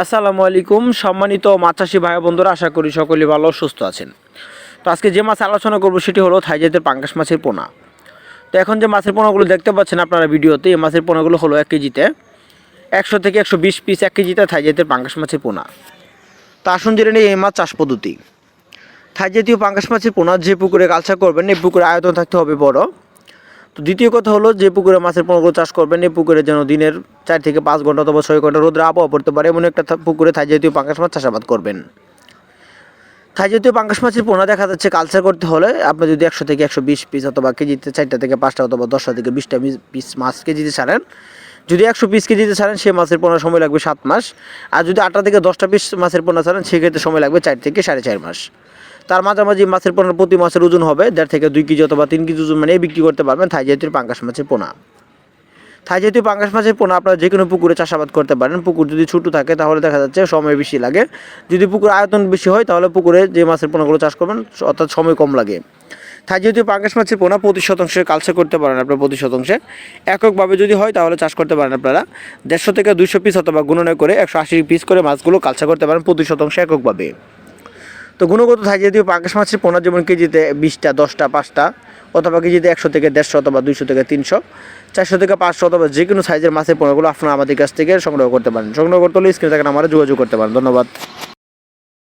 আসসালামু আলাইকুম। সম্মানিত মাছ চাষি ভাই বন্ধুরা, আশা করি সকলে ভালো, সুস্থ আছেন। তো আজকে যে মাছ আলোচনা করব সেটি হলো থাইজাতের পাঙ্গাস মাছের পোনা। তো এখন যে মাছের পোনাগুলো দেখতে পাচ্ছেন আপনারা ভিডিওতে, এই মাছের পোনাগুলো হলো এক কেজিতে একশো থেকে একশো বিশ পিস এক কেজিতে থাইজাতের পাঙ্গাস মাছের পোনা। তো আসুন জেনে নিই এই মাছ চাষ পদ্ধতি। থাইজাতীয় পাঙ্গাস মাছের পোনা যে পুকুরে কালচা করবেন, এই পুকুরে আয়তন থাকতে হবে বড়। তো দ্বিতীয় কথা হলো যে পুকুরে মাছের পোনাগুলো চাষ করবেন, এই পুকুরে যেন দিনের চার থেকে পাঁচ ঘণ্টা অথবা ছয় ঘণ্টা রোদ্রে আবহাওয়া পড়তে পারে, এমন একটা পুকুরে থাই জাতীয় পাঙ্গাস মাছ চাষাবাদ করবেন। থাই জাতীয় পাঙ্গাস মাছের পোনা দেখা যাচ্ছে কালচার করতে হলে আপনি যদি একশো থেকে একশো বিশ পিস অথবা কেজিতে চারটা থেকে পাঁচটা অথবা দশটা থেকে বিশটা পিস মাছ কেজিতে ছাড়েন। যদি একশো পিস কেজিতে ছাড়েন সে মাছের পোনা সময় লাগবে সাত মাস। আর যদি আটটা থেকে দশটা পিস মাছের পোনা ছাড়েন, সেক্ষেত্রে সময় লাগবে চার থেকে সাড়ে চার মাস। তার মাঝামাঝি মাছের পোনার প্রতি মাছের ওজন হবে দেড় থেকে দুই কেজি অথবা তিন কেজি ওজন মানে বিক্রি করতে পারবেন থাই জাতীয় পাঙ্গাস মাছের পোনা। থাই জাতীয় পাঙ্গাস মাছের পোনা আপনারা যে কোনো পুকুরে চাষাবাদ করতে পারেন। পুকুর যদি ছোটো থাকে তাহলে দেখা যাচ্ছে সময় বেশি লাগে। যদি পুকুর আয়তন বেশি হয় তাহলে পুকুরে যে মাছের পোনাগুলো চাষ করবেন, অর্থাৎ সময় কম লাগে। থাই জাতীয় পাঙ্গাস মাছের পোনা প্রতি শতাংশে কালচার করতে পারেন আপনারা প্রতি শতাংশে। এককভাবে যদি হয় তাহলে চাষ করতে পারেন আপনারা দেড়শো থেকে দুইশো পিস অথবা গুণনে করে একশো আশি পিস করে মাছগুলো কালচার করতে পারেন প্রতি শতাংশে এককভাবে। তো গুণগত থাকে যদিও পাঙ্কাশ মাছের পোনা যেমন কেজিতে বিশটা, দশটা, পাঁচটা, অথবা কেজিতে একশো থেকে দেড়শো অথবা দুইশো থেকে তিনশো, চারশো থেকে পাঁচশো অথবা যে কোনো সাইজের মাছের পোনাগুলো আপনারা আমাদের কাছ থেকে সংগ্রহ করতে পারেন। সংগ্রহ করতে হলে স্ক্রিনে থাকেন আমরা যোগাযোগ করতে পারেন। ধন্যবাদ।